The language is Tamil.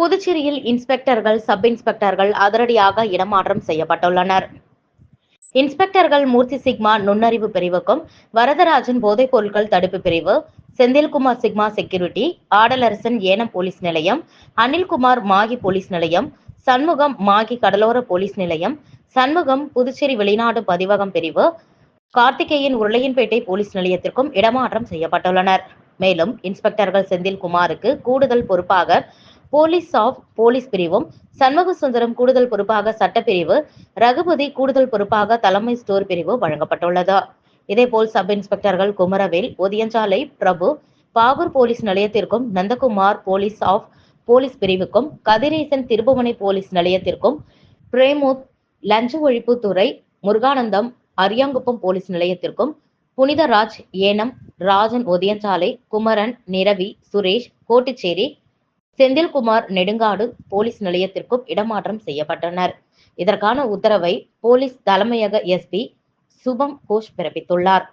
புதுச்சேரியில் இன்ஸ்பெக்டர்கள் சப் இன்ஸ்பெக்டர்கள் அதிரடியாக இடமாற்றம் செய்யப்பட்டுள்ளனர். இன்ஸ்பெக்டர்கள் மூர்த்தி சிக்மா நுண்ணறிவு பிரிவுக்கும் வரதராஜன் போதைப் பொருட்கள் தடுப்பு பிரிவு செந்தில்குமார் சிக்மா செக்யூரிட்டி ஆடலரசன் ஏனம் போலீஸ் நிலையம் அனில்குமார் மாகி போலீஸ் நிலையம் சண்முகம் மாகி கடலோர போலீஸ் நிலையம் சண்முகம் புதுச்சேரி வெளிநாடு பதிவகம் பிரிவு கார்த்திகேயன் உருளையன்பேட்டை போலீஸ் நிலையத்திற்கும் இடமாற்றம் செய்யப்பட்டுள்ளனர். மேலும் இன்ஸ்பெக்டர்கள் செந்தில்குமாருக்கு கூடுதல் பொறுப்பாக போலீஸ் ஆஃப் போலீஸ் பிரிவும் சண்முக சுந்தரம் கூடுதல் பொறுப்பாக சட்டப்பிரிவு ரகுபதி கூடுதல் பொறுப்பாக தலைமை ஸ்டோர் பிரிவு வழங்கப்பட்டுள்ளது. இதேபோல் சப் இன்ஸ்பெக்டர்கள் குமரவேல் ஒதியஞ்சாலை பிரபு பாகூர் போலீஸ் நிலையத்திற்கும் நந்தகுமார் போலீஸ் ஆஃப் போலீஸ் பிரிவுக்கும் கதிரேசன் திருபுவனை போலீஸ் நிலையத்திற்கும் பிரேமுத் லஞ்ச ஒழிப்பு துறை முருகானந்தம் அரியாங்குப்பம் போலீஸ் நிலையத்திற்கும் புனிதராஜ் ஏனம் ராஜன் ஒதியஞ்சாலை குமரன் நிரவி சுரேஷ் கோட்டுச்சேரி செந்தில்குமார் நெடுங்காடு போலீஸ் நிலையத்திற்கும் இடமாற்றம் செய்யப்பட்டனர். இதற்கான உத்தரவை போலீஸ் தலைமையக எஸ்பி சுபம் கோஷ் பிறப்பித்துள்ளார்.